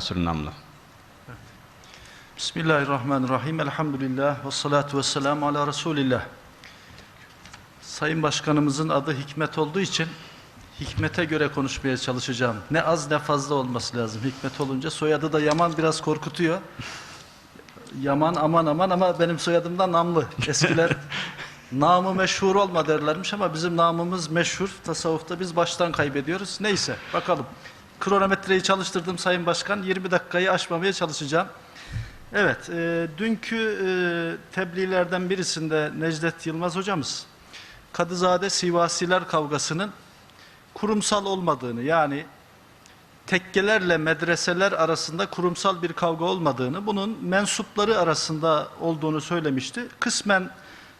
Sürünamlı. Bismillahirrahmanirrahim. Elhamdülillah. Ve salatu ve selamu ala Resulillah. Sayın Başkanımızın adı Hikmet olduğu için hikmete göre konuşmaya çalışacağım. Ne az ne fazla olması lazım hikmet olunca. Soyadı da Yaman biraz korkutuyor. Yaman aman aman ama benim soyadım da Namlı. Eskiler namı meşhur olma derlermiş ama bizim namımız meşhur. Tasavvufta biz baştan kaybediyoruz. Neyse bakalım. Kronometreyi çalıştırdım Sayın Başkan. 20 dakikayı aşmamaya çalışacağım. Evet, e, dünkü e, tebliğlerden birisinde Necdet Yılmaz hocamız Kadızade Sivasiler kavgasının kurumsal olmadığını yani tekkelerle medreseler arasında kurumsal bir kavga olmadığını, bunun mensupları arasında olduğunu söylemişti. Kısmen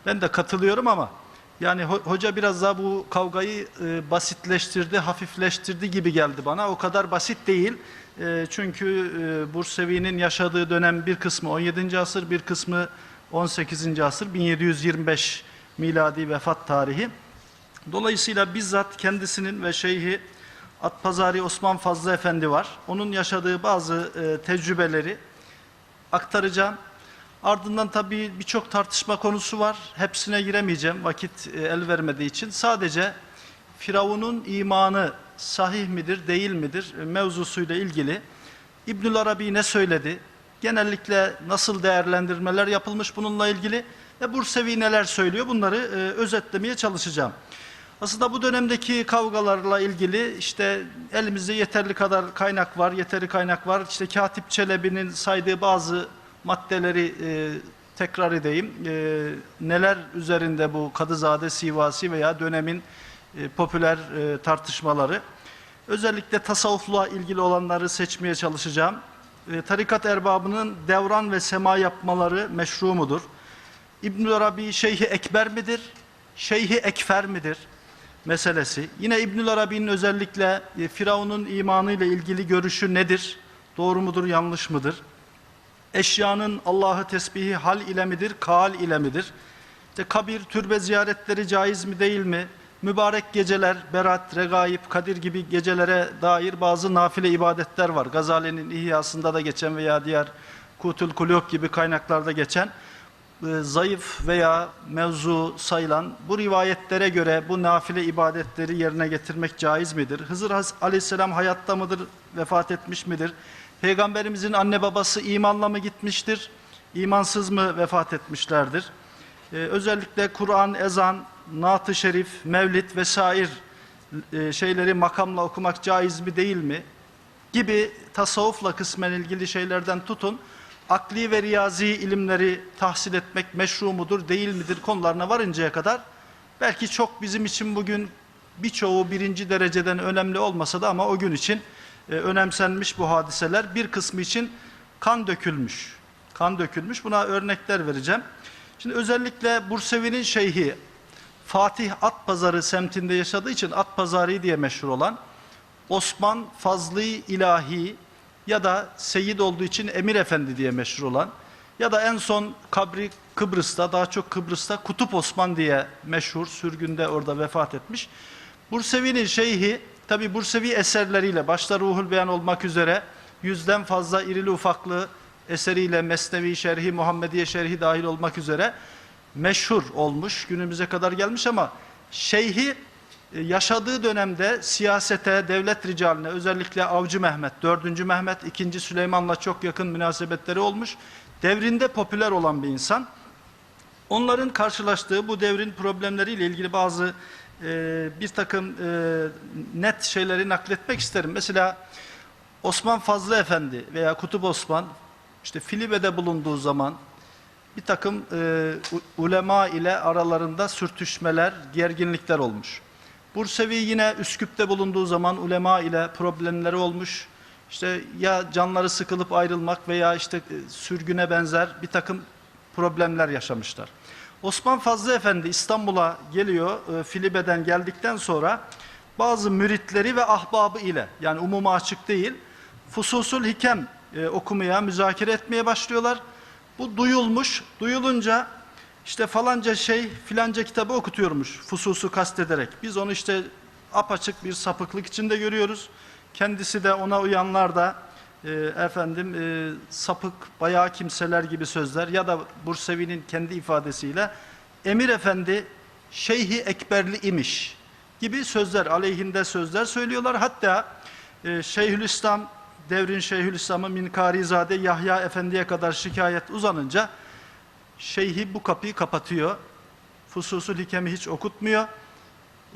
ben de katılıyorum ama yani ho- hoca biraz daha bu kavgayı e, basitleştirdi, hafifleştirdi gibi geldi bana. O kadar basit değil. E, çünkü e, Bursevi'nin yaşadığı dönem bir kısmı 17. asır, bir kısmı 18. asır, 1725 miladi vefat tarihi. Dolayısıyla bizzat kendisinin ve şeyhi Atpazari Osman Fazlı Efendi var. Onun yaşadığı bazı e, tecrübeleri aktaracağım. Ardından tabii birçok tartışma konusu var. Hepsine giremeyeceğim vakit e, el vermediği için. Sadece Firavun'un imanı sahih midir, değil midir e, mevzusuyla ilgili İbnül Arabi ne söyledi? Genellikle nasıl değerlendirmeler yapılmış bununla ilgili ve Bursevi neler söylüyor? Bunları e, özetlemeye çalışacağım. Aslında bu dönemdeki kavgalarla ilgili işte elimizde yeterli kadar kaynak var, yeteri kaynak var. İşte Katip Çelebi'nin saydığı bazı maddeleri e, tekrar edeyim. E, neler üzerinde bu Kadızade Sivasi veya dönemin e, popüler e, tartışmaları. Özellikle tasavvufla ilgili olanları seçmeye çalışacağım. E, tarikat erbabının devran ve sema yapmaları meşru mudur? İbnül Arabi Şeyhi Ekber midir? Şeyhi Ekfer midir? meselesi. Yine İbnül Arabi'nin özellikle e, Firavun'un imanı ile ilgili görüşü nedir? Doğru mudur, yanlış mıdır? Eşyanın Allah'ı tesbihi hal ile midir, kal ile midir? İşte kabir, türbe ziyaretleri caiz mi değil mi? Mübarek geceler, berat, regaib, kadir gibi gecelere dair bazı nafile ibadetler var. Gazali'nin İhyasında da geçen veya diğer Kutul Kulub gibi kaynaklarda geçen e, zayıf veya mevzu sayılan bu rivayetlere göre bu nafile ibadetleri yerine getirmek caiz midir? Hızır Aleyhisselam hayatta mıdır, vefat etmiş midir? Peygamberimizin anne babası imanla mı gitmiştir, imansız mı vefat etmişlerdir? Ee, özellikle Kur'an, ezan, naat-ı şerif, mevlid vesaire e, şeyleri makamla okumak caiz mi değil mi? gibi tasavvufla kısmen ilgili şeylerden tutun, akli ve riyazi ilimleri tahsil etmek meşru mudur, değil midir konularına varıncaya kadar belki çok bizim için bugün birçoğu birinci dereceden önemli olmasa da ama o gün için e, önemsenmiş bu hadiseler. Bir kısmı için kan dökülmüş. Kan dökülmüş. Buna örnekler vereceğim. Şimdi özellikle Bursevi'nin şeyhi Fatih Atpazarı semtinde yaşadığı için Atpazari diye meşhur olan Osman Fazlı İlahi ya da Seyyid olduğu için Emir Efendi diye meşhur olan ya da en son kabri Kıbrıs'ta daha çok Kıbrıs'ta Kutup Osman diye meşhur sürgünde orada vefat etmiş. Bursevi'nin şeyhi tabi Bursevi eserleriyle başta Ruhul Beyan olmak üzere yüzden fazla irili ufaklı eseriyle Mesnevi Şerhi, Muhammediye Şerhi dahil olmak üzere meşhur olmuş günümüze kadar gelmiş ama şeyhi e, yaşadığı dönemde siyasete, devlet ricaline özellikle Avcı Mehmet, 4. Mehmet, 2. Süleyman'la çok yakın münasebetleri olmuş. Devrinde popüler olan bir insan. Onların karşılaştığı bu devrin problemleriyle ilgili bazı e, bir takım e, net şeyleri nakletmek isterim. Mesela Osman Fazlı Efendi veya Kutup Osman işte Filibe'de bulunduğu zaman bir takım e, ulema ile aralarında sürtüşmeler, gerginlikler olmuş. Bursevi yine Üsküp'te bulunduğu zaman ulema ile problemleri olmuş. İşte ya canları sıkılıp ayrılmak veya işte e, sürgüne benzer bir takım problemler yaşamışlar. Osman Fazlı Efendi İstanbul'a geliyor, e, Filibe'den geldikten sonra bazı müritleri ve ahbabı ile yani umuma açık değil, Fususul Hikem e, okumaya, müzakere etmeye başlıyorlar. Bu duyulmuş, duyulunca işte falanca şey filanca kitabı okutuyormuş fususu kastederek. Biz onu işte apaçık bir sapıklık içinde görüyoruz. Kendisi de ona uyanlar da e, efendim e, sapık, bayağı kimseler gibi sözler ya da Bursevi'nin kendi ifadesiyle Emir Efendi Şeyhi Ekberli imiş gibi sözler, aleyhinde sözler söylüyorlar. Hatta e, Şeyhülislam, devrin Şeyhülislam'ı Minkarizade Yahya Efendi'ye kadar şikayet uzanınca Şeyhi bu kapıyı kapatıyor. Fususul Hikem'i hiç okutmuyor.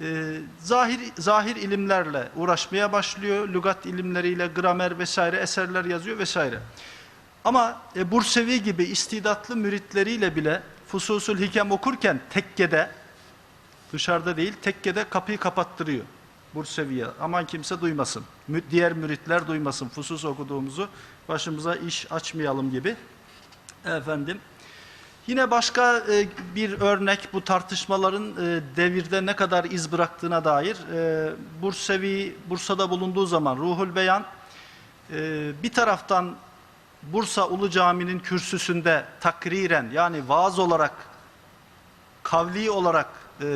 Ee, zahir zahir ilimlerle uğraşmaya başlıyor. Lügat ilimleriyle, gramer vesaire eserler yazıyor vesaire. Ama e, Bursevi gibi istidatlı müritleriyle bile Fususul Hikem okurken tekkede dışarıda değil tekkede kapıyı kapattırıyor Bursevi'ye. Aman kimse duymasın. Mü- diğer müritler duymasın. Fusus okuduğumuzu başımıza iş açmayalım gibi. Efendim Yine başka e, bir örnek bu tartışmaların e, devirde ne kadar iz bıraktığına dair e, Bursevi Bursa'da bulunduğu zaman Ruhul Beyan bir taraftan Bursa Ulu Cami'nin kürsüsünde takriren yani vaaz olarak kavli olarak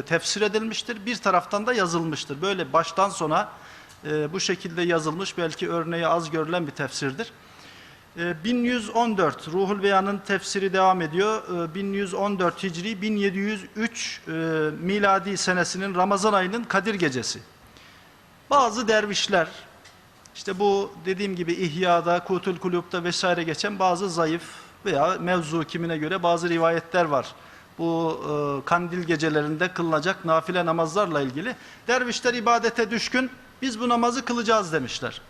tefsir edilmiştir. Bir taraftan da yazılmıştır. Böyle baştan sona bu şekilde yazılmış belki örneği az görülen bir tefsirdir. E, 1114 Ruhul Beyan'ın tefsiri devam ediyor. E, 1114 Hicri 1703 e, miladi senesinin Ramazan ayının Kadir gecesi. Bazı dervişler işte bu dediğim gibi İhya'da, Kutul Kulub'da vesaire geçen bazı zayıf veya mevzu kimine göre bazı rivayetler var. Bu e, kandil gecelerinde kılınacak nafile namazlarla ilgili. Dervişler ibadete düşkün, biz bu namazı kılacağız demişler.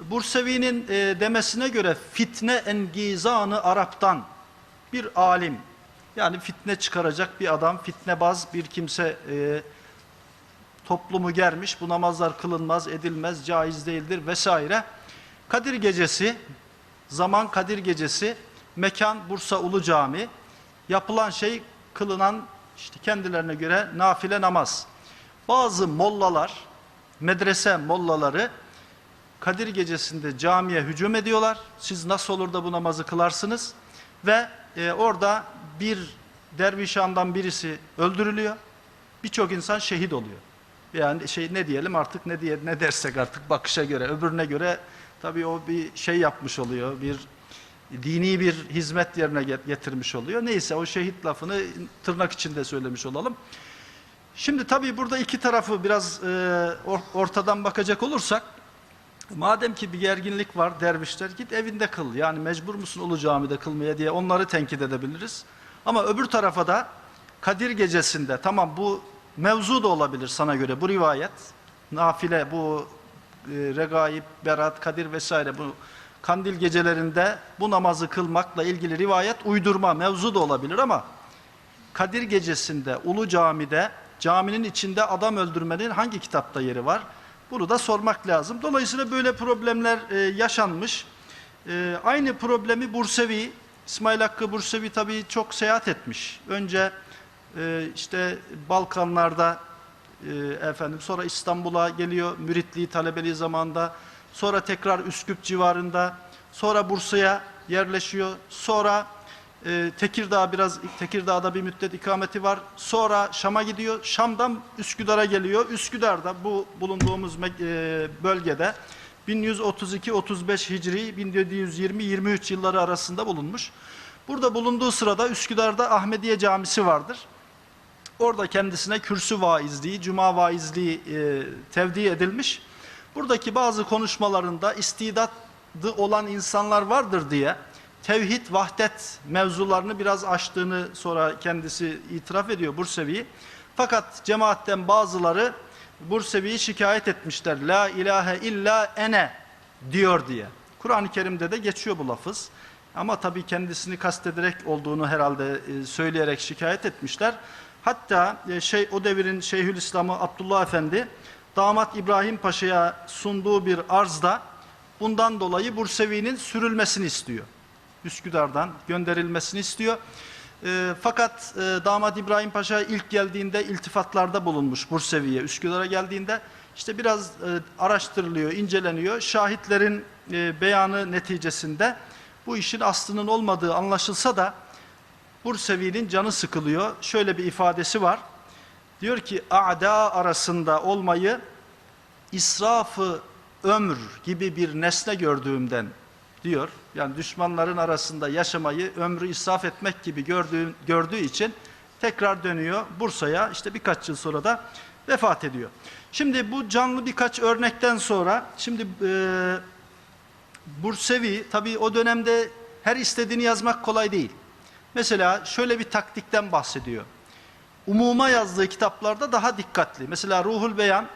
Bursevi'nin e, demesine göre fitne engizanı Arap'tan bir alim, yani fitne çıkaracak bir adam, fitnebaz bir kimse e, toplumu germiş, bu namazlar kılınmaz, edilmez, caiz değildir vesaire. Kadir gecesi, zaman Kadir gecesi, mekan Bursa Ulu Cami, yapılan şey kılınan işte kendilerine göre nafile namaz. Bazı mollalar, medrese mollaları Kadir gecesinde camiye hücum ediyorlar. Siz nasıl olur da bu namazı kılarsınız? Ve e, orada bir dervişandan birisi öldürülüyor. Birçok insan şehit oluyor. Yani şey ne diyelim artık ne diye ne dersek artık bakışa göre, öbürüne göre tabii o bir şey yapmış oluyor. Bir dini bir hizmet yerine get- getirmiş oluyor. Neyse o şehit lafını tırnak içinde söylemiş olalım. Şimdi tabii burada iki tarafı biraz e, or- ortadan bakacak olursak Madem ki bir gerginlik var dervişler git evinde kıl. Yani mecbur musun Ulu Cami'de kılmaya diye onları tenkit edebiliriz. Ama öbür tarafa da Kadir gecesinde tamam bu mevzu da olabilir sana göre bu rivayet. Nafile bu e, regaib, berat, kadir vesaire bu kandil gecelerinde bu namazı kılmakla ilgili rivayet uydurma mevzu da olabilir ama Kadir gecesinde Ulu Cami'de caminin içinde adam öldürmenin hangi kitapta yeri var? Bunu da sormak lazım. Dolayısıyla böyle problemler e, yaşanmış. E, aynı problemi Bursevi, İsmail Hakkı Bursevi tabii çok seyahat etmiş. Önce e, işte Balkanlarda e, efendim sonra İstanbul'a geliyor müritliği talebeliği zamanında. Sonra tekrar Üsküp civarında. Sonra Bursa'ya yerleşiyor. Sonra e, Tekirdağ biraz Tekirdağ'da bir müddet ikameti var. Sonra Şam'a gidiyor. Şam'dan Üsküdar'a geliyor. Üsküdar'da bu bulunduğumuz e, bölgede 1132-35 Hicri 1720-23 yılları arasında bulunmuş. Burada bulunduğu sırada Üsküdar'da Ahmediye Camisi vardır. Orada kendisine kürsü vaizliği, cuma vaizliği e, tevdi edilmiş. Buradaki bazı konuşmalarında istidatlı olan insanlar vardır diye tevhid, vahdet mevzularını biraz aştığını sonra kendisi itiraf ediyor Bursevi. Fakat cemaatten bazıları Bursevi'yi şikayet etmişler. La ilahe illa ene diyor diye. Kur'an-ı Kerim'de de geçiyor bu lafız. Ama tabii kendisini kastederek olduğunu herhalde e, söyleyerek şikayet etmişler. Hatta e, şey o devirin Şeyhülislam'ı Abdullah Efendi damat İbrahim Paşa'ya sunduğu bir arzda bundan dolayı Bursevi'nin sürülmesini istiyor. Üsküdar'dan gönderilmesini istiyor. E, fakat e, damat İbrahim Paşa ilk geldiğinde iltifatlarda bulunmuş Bursevi'ye. Üsküdar'a geldiğinde işte biraz e, araştırılıyor, inceleniyor. Şahitlerin e, beyanı neticesinde bu işin aslının olmadığı anlaşılsa da Bursevi'nin canı sıkılıyor. Şöyle bir ifadesi var. Diyor ki a'da arasında olmayı, israfı ömür gibi bir nesne gördüğümden diyor. Yani düşmanların arasında yaşamayı ömrü israf etmek gibi gördüğü, gördüğü için tekrar dönüyor Bursa'ya işte birkaç yıl sonra da vefat ediyor. Şimdi bu canlı birkaç örnekten sonra şimdi e, Bursevi tabii o dönemde her istediğini yazmak kolay değil. Mesela şöyle bir taktikten bahsediyor. Umuma yazdığı kitaplarda daha dikkatli. Mesela Ruhul Beyan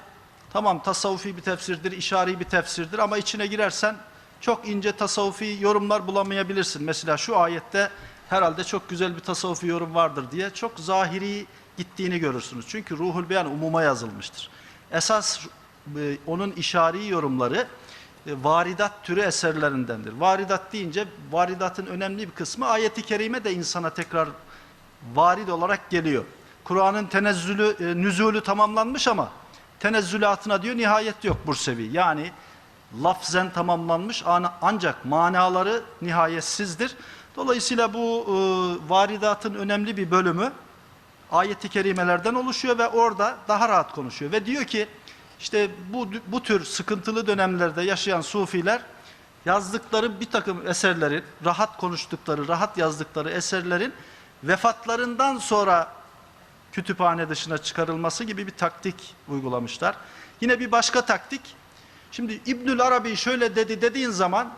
tamam tasavvufi bir tefsirdir, işari bir tefsirdir ama içine girersen çok ince tasavvufi yorumlar bulamayabilirsin. Mesela şu ayette herhalde çok güzel bir tasavvufi yorum vardır diye çok zahiri gittiğini görürsünüz. Çünkü Ruhul Beyan umuma yazılmıştır. Esas e, onun işari yorumları e, varidat türü eserlerindendir. Varidat deyince varidatın önemli bir kısmı ayeti kerime de insana tekrar varid olarak geliyor. Kur'an'ın tenezzülü, e, nüzulü tamamlanmış ama tenezzülatına diyor nihayet yok Bursevi. Yani lafzen tamamlanmış ancak manaları nihayetsizdir. Dolayısıyla bu e, varidatın önemli bir bölümü ayeti kerimelerden oluşuyor ve orada daha rahat konuşuyor. Ve diyor ki işte bu, bu tür sıkıntılı dönemlerde yaşayan sufiler yazdıkları bir takım eserlerin, rahat konuştukları, rahat yazdıkları eserlerin vefatlarından sonra kütüphane dışına çıkarılması gibi bir taktik uygulamışlar. Yine bir başka taktik, şimdi İbnül Arabi şöyle dedi dediğin zaman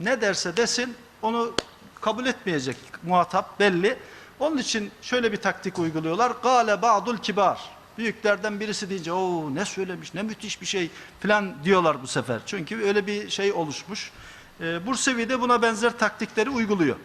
ne derse desin onu kabul etmeyecek muhatap belli. Onun için şöyle bir taktik uyguluyorlar. Gale ba'dul kibar. Büyüklerden birisi deyince o ne söylemiş ne müthiş bir şey falan diyorlar bu sefer. Çünkü öyle bir şey oluşmuş. Ee, Bursevi de buna benzer taktikleri uyguluyor.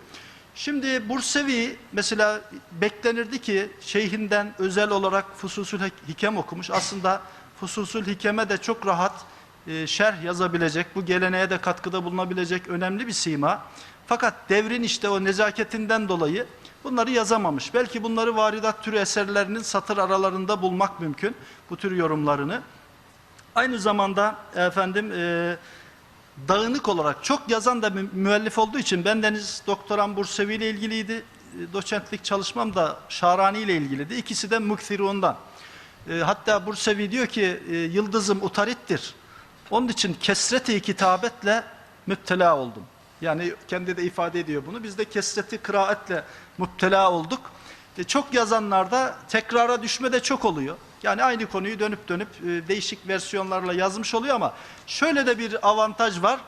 Şimdi Bursevi mesela beklenirdi ki şeyhinden özel olarak Fususül Hikem okumuş. Aslında Fususül Hikem'e de çok rahat e, şerh yazabilecek, bu geleneğe de katkıda bulunabilecek önemli bir sima. Fakat devrin işte o nezaketinden dolayı bunları yazamamış. Belki bunları varidat türü eserlerinin satır aralarında bulmak mümkün, bu tür yorumlarını. Aynı zamanda efendim e, dağınık olarak çok yazan da mü- müellif olduğu için bendeniz doktoram Bursevi ile ilgiliydi. E, Doçentlik çalışmam da Şarani ile ilgiliydi. İkisi de Mükthirun'dan. E, hatta Bursevi diyor ki e, yıldızım utarittir. Onun için kesreti kitabetle müptela oldum. Yani kendi de ifade ediyor bunu. Biz de kesreti kıraatle müptela olduk. E, çok yazanlarda tekrara düşme de çok oluyor. Yani aynı konuyu dönüp dönüp e, değişik versiyonlarla yazmış oluyor ama şöyle de bir avantaj var.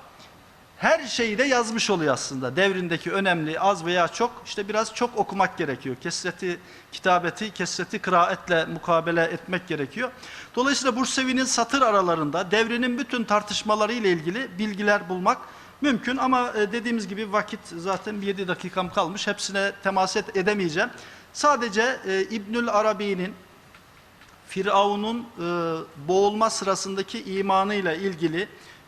Her şeyi de yazmış oluyor aslında. Devrindeki önemli az veya çok işte biraz çok okumak gerekiyor. Kesreti kitabeti, kesreti kıraatle mukabele etmek gerekiyor. Dolayısıyla Bursevi'nin satır aralarında devrinin bütün tartışmaları ile ilgili bilgiler bulmak mümkün ama e, dediğimiz gibi vakit zaten 7 dakikam kalmış. Hepsine temas edemeyeceğim. Sadece e, İbnül Arabi'nin Firavun'un e, boğulma sırasındaki imanıyla ilgili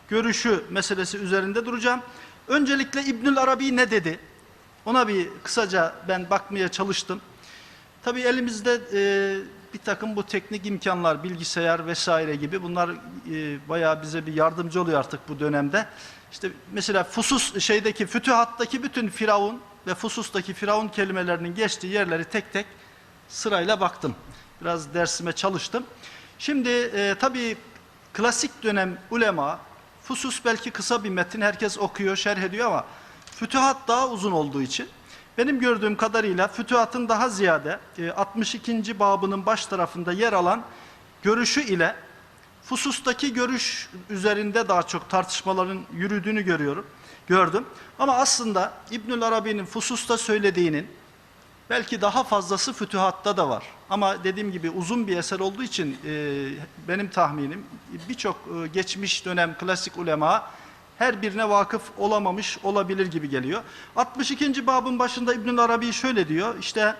görüşü meselesi üzerinde duracağım. Öncelikle İbnül Arabi ne dedi? Ona bir kısaca ben bakmaya çalıştım. Tabii elimizde e, bir takım bu teknik imkanlar, bilgisayar vesaire gibi bunlar e, bayağı bize bir yardımcı oluyor artık bu dönemde. İşte mesela Fusus şeydeki Fütühat'taki bütün Firavun ve Fusus'taki Firavun kelimelerinin geçtiği yerleri tek tek sırayla baktım. Biraz dersime çalıştım. Şimdi e, tabii klasik dönem ulema, Fusus belki kısa bir metin, herkes okuyor, şerh ediyor ama Fütühat daha uzun olduğu için benim gördüğüm kadarıyla Fütühat'ın daha ziyade e, 62. babının baş tarafında yer alan görüşü ile Fusus'taki görüş üzerinde daha çok tartışmaların yürüdüğünü görüyorum, gördüm. Ama aslında İbnül Arabi'nin Fusus'ta söylediğinin Belki daha fazlası fütühatta da var. Ama dediğim gibi uzun bir eser olduğu için e, benim tahminim birçok e, geçmiş dönem klasik ulema her birine vakıf olamamış olabilir gibi geliyor. 62. babın başında İbnül Arabi şöyle diyor. İşte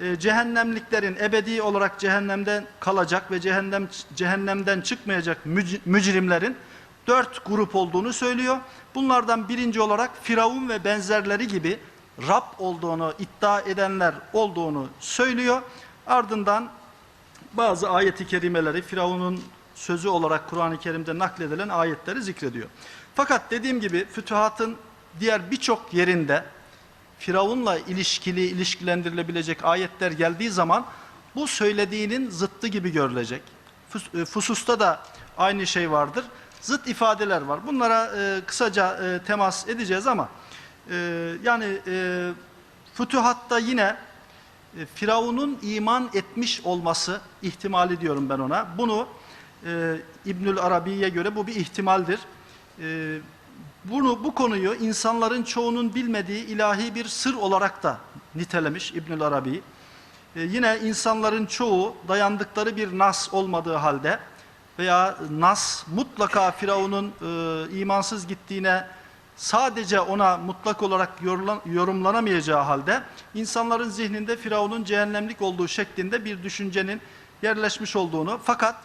e, cehennemliklerin ebedi olarak cehennemden kalacak ve cehennem cehennemden çıkmayacak müc- mücrimlerin dört grup olduğunu söylüyor. Bunlardan birinci olarak Firavun ve benzerleri gibi Rab olduğunu iddia edenler olduğunu söylüyor. Ardından bazı ayeti kerimeleri Firavun'un sözü olarak Kur'an-ı Kerim'de nakledilen ayetleri zikrediyor. Fakat dediğim gibi fütühatın diğer birçok yerinde Firavun'la ilişkili, ilişkilendirilebilecek ayetler geldiği zaman bu söylediğinin zıttı gibi görülecek. E, Fusus'ta da aynı şey vardır. zıt ifadeler var. Bunlara e, kısaca e, temas edeceğiz ama e, yani e, fütühatta yine e, Firavun'un iman etmiş olması ihtimali diyorum ben ona. Bunu e, İbnül Arabi'ye göre bu bir ihtimaldir. E, bunu bu konuyu insanların çoğunun bilmediği ilahi bir sır olarak da nitelemiş İbnül Arabi. E, yine insanların çoğu dayandıkları bir nas olmadığı halde veya nas mutlaka Firavun'un e, imansız gittiğine sadece ona mutlak olarak yorumlanamayacağı halde insanların zihninde Firavun'un cehennemlik olduğu şeklinde bir düşüncenin yerleşmiş olduğunu fakat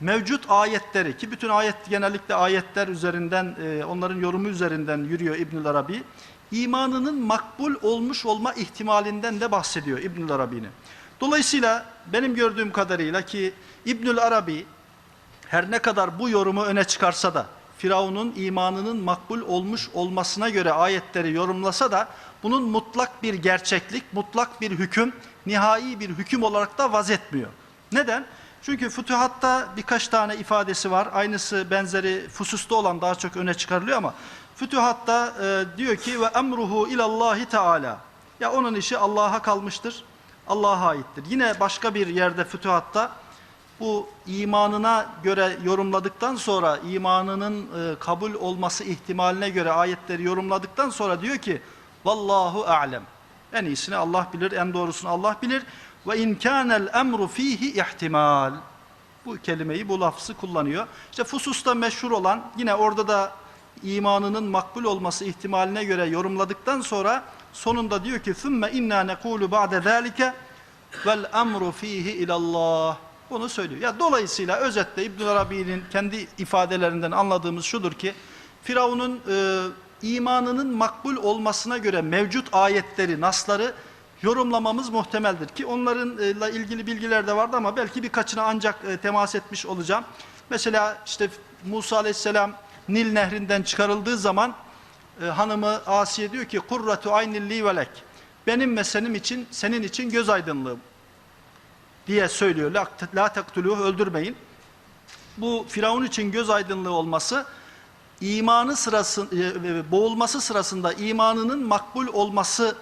mevcut ayetleri ki bütün ayet genellikle ayetler üzerinden e, onların yorumu üzerinden yürüyor İbnül Arabi imanının makbul olmuş olma ihtimalinden de bahsediyor İbnül Arabi'nin. Dolayısıyla benim gördüğüm kadarıyla ki İbnül Arabi her ne kadar bu yorumu öne çıkarsa da Firavun'un imanının makbul olmuş olmasına göre ayetleri yorumlasa da bunun mutlak bir gerçeklik, mutlak bir hüküm, nihai bir hüküm olarak da vaz etmiyor. Neden? Çünkü fütühatta birkaç tane ifadesi var. Aynısı benzeri fususta olan daha çok öne çıkarılıyor ama fütühatta e, diyor ki ve emruhu ilallahi teala. Ya onun işi Allah'a kalmıştır. Allah'a aittir. Yine başka bir yerde fütühatta bu imanına göre yorumladıktan sonra imanının e, kabul olması ihtimaline göre ayetleri yorumladıktan sonra diyor ki vallahu a'lem. En iyisini Allah bilir, en doğrusunu Allah bilir. Ve in kanel emru fihi ihtimal. Bu kelimeyi, bu lafzı kullanıyor. İşte Fusus'ta meşhur olan yine orada da imanının makbul olması ihtimaline göre yorumladıktan sonra sonunda diyor ki ثُمَّ اِنَّا نَقُولُ بَعْدَ ذَٰلِكَ وَالْاَمْرُ ف۪يهِ اِلَى اللّٰهِ Bunu söylüyor. Ya dolayısıyla özetle İbn Arabi'nin kendi ifadelerinden anladığımız şudur ki Firavun'un e, imanının makbul olmasına göre mevcut ayetleri, nasları yorumlamamız muhtemeldir ki onlarınla ilgili bilgiler de vardı ama belki birkaçına ancak e, temas etmiş olacağım. Mesela işte Musa Aleyhisselam Nil nehrinden çıkarıldığı zaman e, hanımı Asiye diyor ki kurratu aynilli velek. Benim ve senin için senin için göz aydınlığı diye söylüyor. La, la taktuluhu öldürmeyin. Bu Firavun için göz aydınlığı olması imanı sırası e, boğulması sırasında imanının makbul olması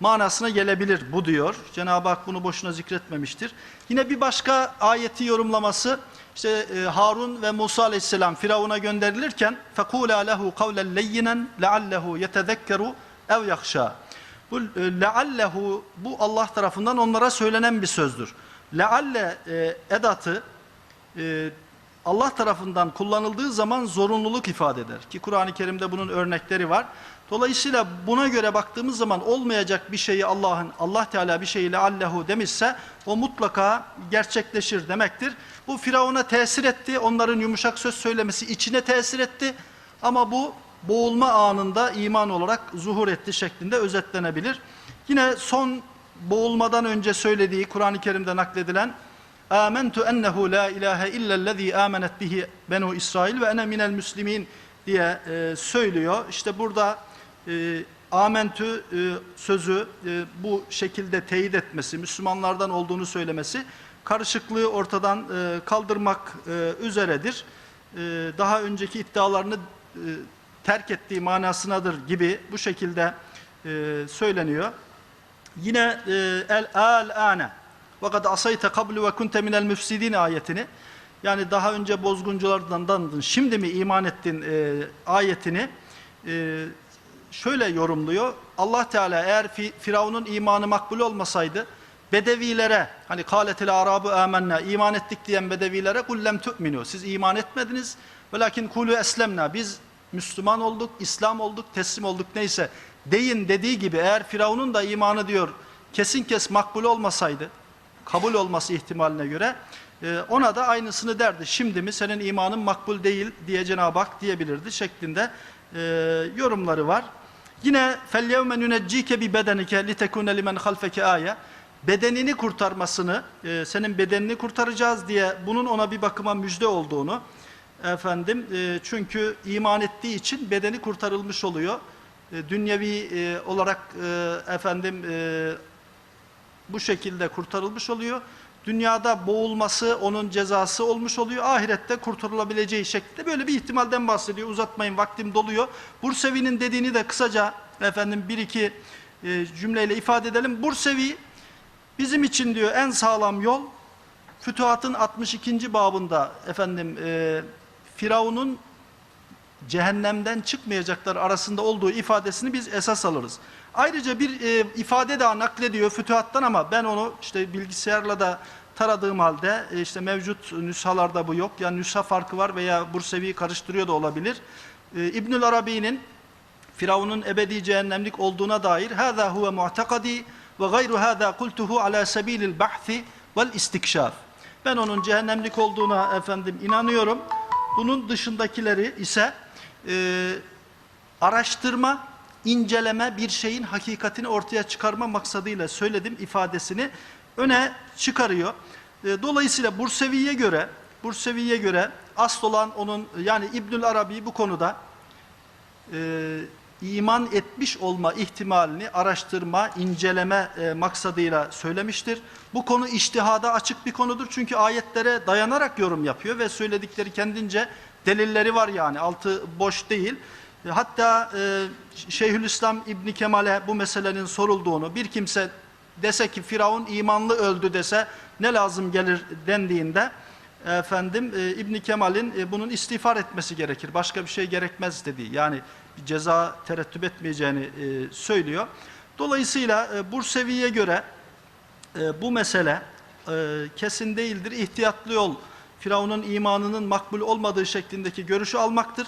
manasına gelebilir bu diyor. Cenab-ı Hak bunu boşuna zikretmemiştir. Yine bir başka ayeti yorumlaması işte e, Harun ve Musa aleyhisselam Firavun'a gönderilirken فَقُولَا لَهُ قَوْلًا لَيِّنًا لَعَلَّهُ يَتَذَكَّرُ اَوْ يَخْشَى Bu e, leallehu bu Allah tarafından onlara söylenen bir sözdür. Lealle e, edatı e, Allah tarafından kullanıldığı zaman zorunluluk ifade eder. Ki Kur'an-ı Kerim'de bunun örnekleri var. Dolayısıyla buna göre baktığımız zaman olmayacak bir şeyi Allah'ın Allah Teala bir şeyi leallehu demişse o mutlaka gerçekleşir demektir. Bu Firavun'a tesir etti. Onların yumuşak söz söylemesi içine tesir etti. Ama bu boğulma anında iman olarak zuhur etti şeklinde özetlenebilir. Yine son boğulmadan önce söylediği Kur'an-ı Kerim'de nakledilen Amentu ennehu la ilahe illellezî amenet bihi benu İsrail ve ene minel müslimin diye e, söylüyor. İşte burada e, amentü e, sözü e, bu şekilde teyit etmesi, Müslümanlardan olduğunu söylemesi karışıklığı ortadan e, kaldırmak e, üzeredir. E, daha önceki iddialarını e, terk ettiği manasınadır gibi bu şekilde e, söyleniyor. Yine e, el al ane ve kad asayte kablu ve kunte minel müfsidin ayetini. Yani daha önce bozgunculardan dandın şimdi mi iman ettin e, ayetini e, şöyle yorumluyor. Allah Teala eğer fi, Firavun'un imanı makbul olmasaydı bedevilere hani kâletil arabu âmennâ iman ettik diyen bedevilere kullem tu'minu siz iman etmediniz. Velakin kulu eslemna biz Müslüman olduk, İslam olduk, teslim olduk. Neyse deyin dediği gibi eğer Firavun'un da imanı diyor kesin kes makbul olmasaydı kabul olması ihtimaline göre e, ona da aynısını derdi. Şimdi mi senin imanın makbul değil diye Cenab-ı Hak diyebilirdi şeklinde e, yorumları var. Yine فَالْيَوْمَ نُنَجِّيكَ بِبَدَنِكَ لِتَكُونَ لِمَنْ خَلْفَكَ آيَةً Bedenini kurtarmasını, e, senin bedenini kurtaracağız diye bunun ona bir bakıma müjde olduğunu efendim e, çünkü iman ettiği için bedeni kurtarılmış oluyor. E, dünyevi e, olarak e, efendim e, bu şekilde kurtarılmış oluyor. dünyada boğulması onun cezası olmuş oluyor. Ahirette kurtarılabileceği şekilde böyle bir ihtimalden bahsediyor. Uzatmayın vaktim doluyor. Bursevi'nin dediğini de kısaca efendim bir iki e, cümleyle ifade edelim. Bursevi bizim için diyor en sağlam yol Fütuhat'ın 62. babında efendim e, Firavun'un cehennemden çıkmayacaklar arasında olduğu ifadesini biz esas alırız. Ayrıca bir e, ifade daha naklediyor Fütuhat'tan ama ben onu işte bilgisayarla da taradığım halde e, işte mevcut nüshalarda bu yok. Yani nüsha farkı var veya Bursevi'yi karıştırıyor da olabilir. E, İbnül Arabi'nin Firavun'un ebedi cehennemlik olduğuna dair hâzâ huve mu'tekadî ve gayru hâzâ kultuhu alâ sebîlil bahthi. Ben onun cehennemlik olduğuna efendim inanıyorum. Bunun dışındakileri ise e, araştırma, inceleme, bir şeyin hakikatini ortaya çıkarma maksadıyla söyledim ifadesini öne çıkarıyor. E, dolayısıyla Bursevi'ye göre Bursevi'ye göre asıl olan onun yani İbnül Arabi bu konuda e, iman etmiş olma ihtimalini araştırma, inceleme e, maksadıyla söylemiştir. Bu konu iştihada açık bir konudur. Çünkü ayetlere dayanarak yorum yapıyor ve söyledikleri kendince delilleri var yani altı boş değil. E, hatta e, Şeyhülislam İbni Kemal'e bu meselenin sorulduğunu bir kimse dese ki Firavun imanlı öldü dese ne lazım gelir dendiğinde efendim e, İbn Kemal'in e, bunun istiğfar etmesi gerekir. Başka bir şey gerekmez dediği. Yani ceza terettüp etmeyeceğini e, söylüyor. Dolayısıyla e, Bursevi'ye göre e, bu mesele e, kesin değildir. İhtiyatlı yol Firavun'un imanının makbul olmadığı şeklindeki görüşü almaktır.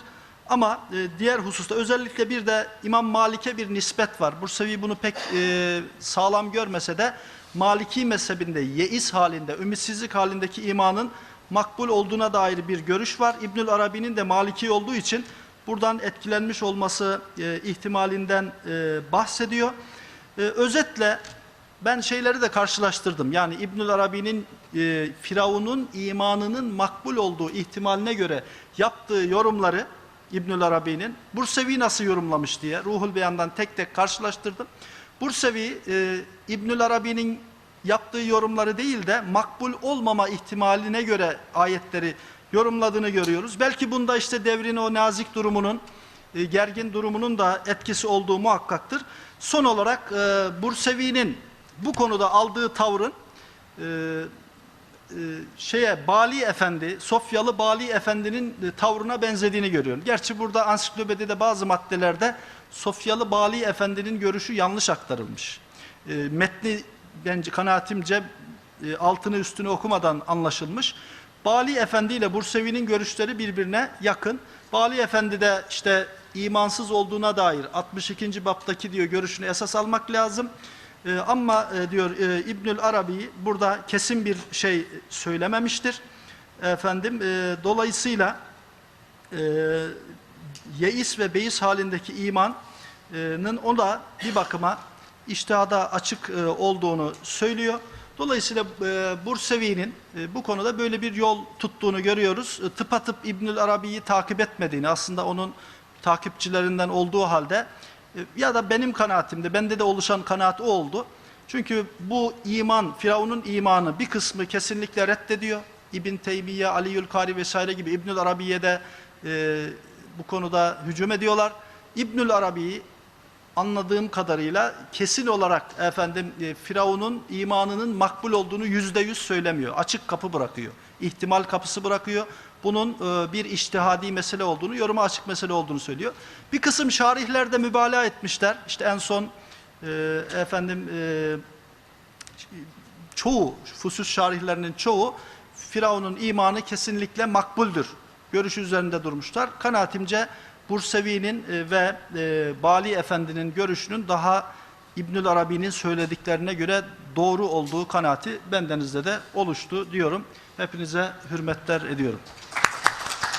Ama e, diğer hususta özellikle bir de İmam Malik'e bir nispet var. Bursevi bunu pek e, sağlam görmese de Maliki mezhebinde yeis halinde, ümitsizlik halindeki imanın makbul olduğuna dair bir görüş var. İbnül Arabi'nin de Maliki olduğu için buradan etkilenmiş olması e, ihtimalinden e, bahsediyor. E, özetle ben şeyleri de karşılaştırdım. Yani İbnül Arabi'nin e, Firavun'un imanının makbul olduğu ihtimaline göre yaptığı yorumları İbnül Arabi'nin Bursevi nasıl yorumlamış diye Ruhul Beyan'dan tek tek karşılaştırdım. Bursevi e, İbnül Arabi'nin yaptığı yorumları değil de makbul olmama ihtimaline göre ayetleri yorumladığını görüyoruz. Belki bunda işte devrin o nazik durumunun, e, gergin durumunun da etkisi olduğu muhakkaktır. Son olarak e, Bursevi'nin bu konuda aldığı tavrın e, e, şeye Bali Efendi, Sofyalı Bali Efendi'nin e, tavrına benzediğini görüyorum. Gerçi burada ansiklopedide bazı maddelerde Sofyalı Bali Efendi'nin görüşü yanlış aktarılmış. E, metni bence kanaatimce e, altını üstünü okumadan anlaşılmış. Bali Efendi ile Bursevi'nin görüşleri birbirine yakın. Bali Efendi de işte imansız olduğuna dair 62. baptaki diyor görüşünü esas almak lazım. Ee, ama e, diyor e, İbnül Arabi burada kesin bir şey söylememiştir. Efendim e, dolayısıyla e, yeis ve beis halindeki imanın o da bir bakıma iştihada açık e, olduğunu söylüyor. Dolayısıyla e, Bursevi'nin e, bu konuda böyle bir yol tuttuğunu görüyoruz. E, tıpatıp İbnül Arabi'yi takip etmediğini aslında onun takipçilerinden olduğu halde e, ya da benim kanaatimde, bende de oluşan kanaat o oldu. Çünkü bu iman, Firavun'un imanı bir kısmı kesinlikle reddediyor. İbn Teymiye, Ali Yülkari vesaire gibi İbnül Arabi'ye de e, bu konuda hücum ediyorlar. İbnül Arabi'yi anladığım kadarıyla kesin olarak efendim e, Firavun'un imanının makbul olduğunu yüzde yüz söylemiyor. Açık kapı bırakıyor. İhtimal kapısı bırakıyor. Bunun e, bir iştihadi mesele olduğunu, yoruma açık mesele olduğunu söylüyor. Bir kısım şarihler de mübalağa etmişler. İşte en son e, efendim e, çoğu, fusus şarihlerinin çoğu Firavun'un imanı kesinlikle makbuldür. Görüşü üzerinde durmuşlar. Kanaatimce Bursevi'nin ve Bali Efendi'nin görüşünün daha İbnül Arabi'nin söylediklerine göre doğru olduğu kanaati bendenizde de oluştu diyorum. Hepinize hürmetler ediyorum.